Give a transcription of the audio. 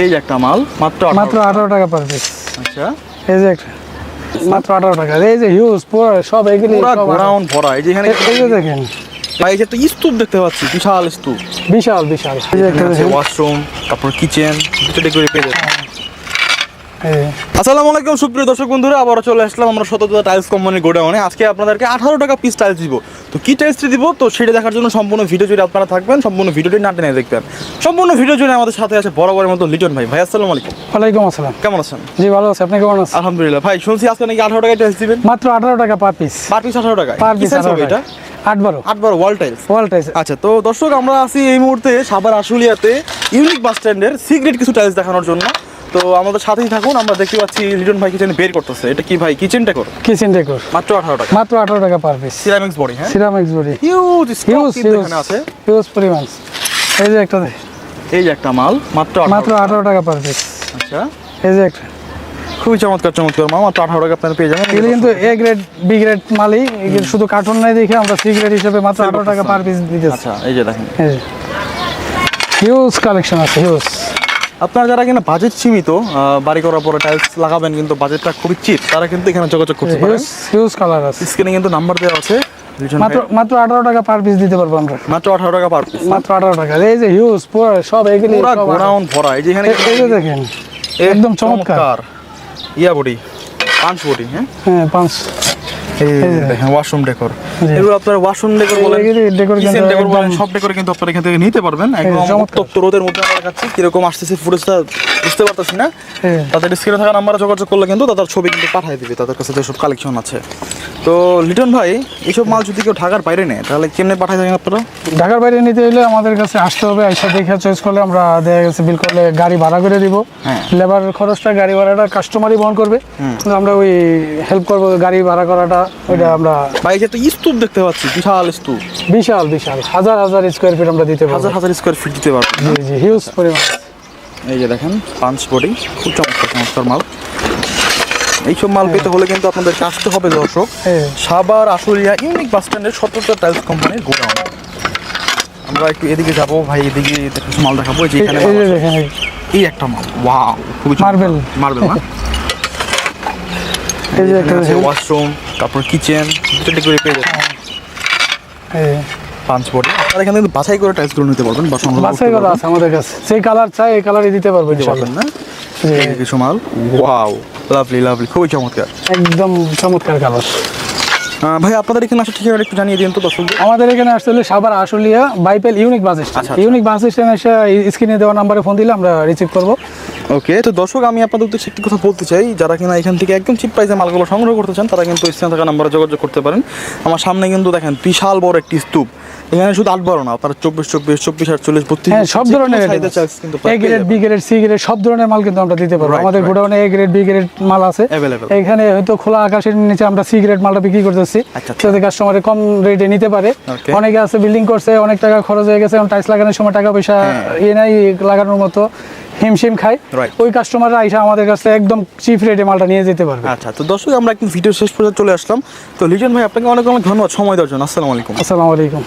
এই যে একটা মাল মাত্র মাত্র আঠারো টাকা পার পিস আচ্ছা। এই যে একটা মাত্র আঠারো টাকা। এই যে হিউজ পুরো সব এগুলি ভরা। এই যে এখানে এই- যে দেখেন। ভাই এই একটা স্তূপ দেখতে পাচ্ছি বিশাল স্তূপ। বিশাল বিশাল। এই যে একটা ওয়াশরুম তারপর কিচেন দুটো ডেকোরেট পেয়ে। আসসালামু আলাইকুম সুপ্রিয় দর্শক বন্ধুরা আবারও চলে আসলাম আমরা শততা টাইলস কোম্পানির গোডাউনে। আজকে আপনাদেরকে আঠারো টাকা পিস টাইলস দিব। তো কি টাইলসটি দিব? তো সেটা দেখার জন্য সম্পূর্ণ ভিডিও জুড়ে আপনারা থাকবেন সম্পূর্ণ ভিডিওটি না টেনে দেখবেন। সম্পূর্ণ ভিডিও জুড়ে আমাদের সাথে আছে বরাবরের মতো লিটন ভাই। ভাই আসসালামু আলাইকুম। ওয়ালাইকুম আসসালাম। কেমন আছেন? জি ভালো আছে। আপনি কেমন আছেন? আলহামদুলিল্লাহ। ভাই শুনছি আজকে নাকি আঠারো টাকা টাইলস দিবেন। মাত্র আঠারো টাকা পার পিস পার পিস আঠারো টাকায়। পার পিস এটা? টাকা আট বারো। আট বার ওয়াল টাইলস ওয়াল আচ্ছা তো দর্শক আমরা আছি এই মুহূর্তে সাবার আশুলিয়াতে ইউনিক বাস স্ট্যান্ডের সিক্রেট কিছু টাইলস দেখানোর জন্য। তো আমাদের সাথেই থাকুন আমরা দেখতে পাচ্ছি লিটন ভাই কিচেন বের করতেছে। এটা কি ভাই কিচেন ডেকোর কিচেন ডেকোর মাত্র আঠারো টাকা। মাত্র আঠারো টাকা পার পিস সিরামিক্স বডি হ্যাঁ? সিরামিক্স বডি হিউজ হিউজ এখানে আছে। হিউজ পরিমাণ। এই যে একটা এই যে একটা মাল মাত্র মাত্র 18 টাকা পার পিস আচ্ছা। এই যে একটা। খুবই চমৎকার চমৎকার মাল মাত্র আঠারো টাকা আপনারা পেয়ে যাবেন। এগুলো কিন্তু এ গ্রেড বি গ্রেড মালই। এগুলো শুধু কার্টুন নাই দেখে আমরা সি গ্রেড হিসেবে মাত্র আঠারো টাকা পার পিস দিতেছি। আচ্ছা এই যে দেখেন। হিউজ কালেকশন আছে হিউজ আপনারা যারা কিনা বাজেট সীমিত বাড়ি করার পরে টাইলস লাগাবেন কিন্তু বাজেটটা খুবই চিপ তারা কিন্তু এখানে যোগাযোগ করতে পারেন। হিউজ কালার আছে। স্ক্রিনে কিন্তু নাম্বার দেওয়া আছে। মাত্র মাত্র আঠারো টাকা পার পিস দিতে পারব আমরা। মাত্র আঠারো টাকা পার পিস মাত্র আঠারো টাকা। এই যে হিউজ পুরো সব এগুলি পুরা। গোডাউন ভরা। এই যে এখানে এই যে দেখেন একদম চমৎকার। ইয়া বডি পাঁচ বডি হ্যাঁ? হ্যাঁ পাঁচ। এই দেখেন ওয়াশরুম ডেকোর এগুলো আপনারা ওয়াশরুম ডেকোর বলেন ডেকোর কিচেন কিন্তু ডেকোর বলেন সব ডেকোর কিন্তু আপনারা এখান থেকে নিতে পারবেন। একদম। উত্তপ্ত রোদের মধ্যে আমরা দেখাচ্ছি কীরকম আসতেছে ফুটেজটা বুঝতে পারতেছি না? হ্যাঁ। তাদের স্ক্রিনে থাকা নাম্বারে যোগাযোগ করলে কিন্তু তাদের ছবি কিন্তু পাঠিয়ে দিবে তাদের কাছে যেসব কালেকশন আছে। তো লিটন ভাই এইসব মাল যদি কেউ ঢাকার বাইরে নেয় তাহলে কেমনে পাঠায় থাকেন আপনারা? ঢাকার বাইরে নিতে হলে আমাদের কাছে আসতে হবে আইসা দেখে চয়েস করলে আমরা দেখা গেছে বিল করলে গাড়ি ভাড়া করে দিব। হ্যাঁ। লেবার খরচটা গাড়ি ভাড়াটা কাস্টমারই বহন করবে। কিন্তু আমরা ওই হেল্প করব গাড়ি ভাড়া করাটা ওইটা আমরা ভাই যে একটা স্তূপ দেখতে পাচ্ছি বিশাল স্তূপ। বিশাল বিশাল। হাজার হাজার স্কোয়ার ফিট আমরা দিতে পারব। হাজার হাজার স্কোয়ার ফিট দিতে পারবেন জি জি হিউজ পরিমাণ। এই যে দেখেন পাঁচ বডি খুব চমৎকার চমৎকার মাল। এইসব মাল পেতে হলে কিন্তু আপনাদেরকে আসতে হবে দর্শক। হ্যাঁ। সাবার আশুলিয়া ইউনিক বাস স্ট্যান্ডের সত্তরটা টাইলস কোম্পানির গোডাউন। আমরা একটু এদিকে যাব ভাই এদিকে কিছু মাল দেখাবো এই একটা মাল ওয়াও খুবই Marble। মার্বেল না? ওয়াশরুম তারপর কিচেন দুটো পেয়ে এই পাঁচ বডি আপনারা এখানে কিন্তু বাছাই করে টাইলসগুলো নিতে পারবেন বা সংগ্রহ বাছাই করা আছে আমাদের কাছে। সেই কালার চাই এই কালারই দিতে পারব দিতে পারবেন না? কিছু মাল। ওয়াও লাভলি লাভলি খুবই চমৎকার। একদম চমৎকার কালার। ভাই আপনাদের এখানে আসা ঠিকানা একটু জানিয়ে দিন তো দর্শকদের আমাদের এখানে আসলে সাবার আশুলিয়া বাইপেল ইউনিক বাস আচ্ছা, স্ট্যান্ড। আচ্ছা। ইউনিক বাস স্ট্যান্ড এসে স্ক্রিনে দেওয়া নাম্বারে ফোন দিলে আমরা রিসিভ করব। ওকে তো দর্শক আমি আপনাদের উদ্দেশ্যে একটি কথা বলতে চাই। যারা কিনা এখান থেকে একদম চিপ প্রাইসে মালগুলো সংগ্রহ করতে চান তারা কিন্তু স্থান থাকা নাম্বারে যোগাযোগ করতে পারেন। আমার সামনে কিন্তু দেখেন বিশাল বড় একটি স্তূপ। এখানে শুধু আট বারো না আপনারা চব্বিশ চব্বিশ চব্বিশ আটচল্লিশ বত্রিশ হ্যাঁ সব ধরনের A grade B grade C grade সব ধরনের মাল কিন্তু আমরা দিতে পারব। আমাদের গোডাউনে এ গ্রেড বি গ্রেড মাল আছে। এখানে হয়তো খোলা আকাশের নিচে আমরা সি গ্রেড মালটা বিক্রি করতেছি। আচ্ছা, আচ্ছা। যাতে কাস্টমারে কম রেটে নিতে পারে। অনেকে আছে বিল্ডিং করছে অনেক টাকা খরচ হয়ে গেছে টাইলস লাগানোর সময় টাকা পয়সা ইয়ে নাই লাগানোর মতো। হিমশিম খায়. ওই কাস্টমাররা আইসা আমাদের কাছে একদম চিপ রেটে মালটা নিয়ে যেতে পারবে। আচ্ছা তো দর্শক আমরা একদম ভিডিও শেষ পর্যন্ত চলে আসলাম। তো লিজন ভাই আপনাকে অনেক অনেক ধন্যবাদ। সময় দেওয়ার জন্য। আসসালামু আলাইকুম। আসসালামু আলাইকুম।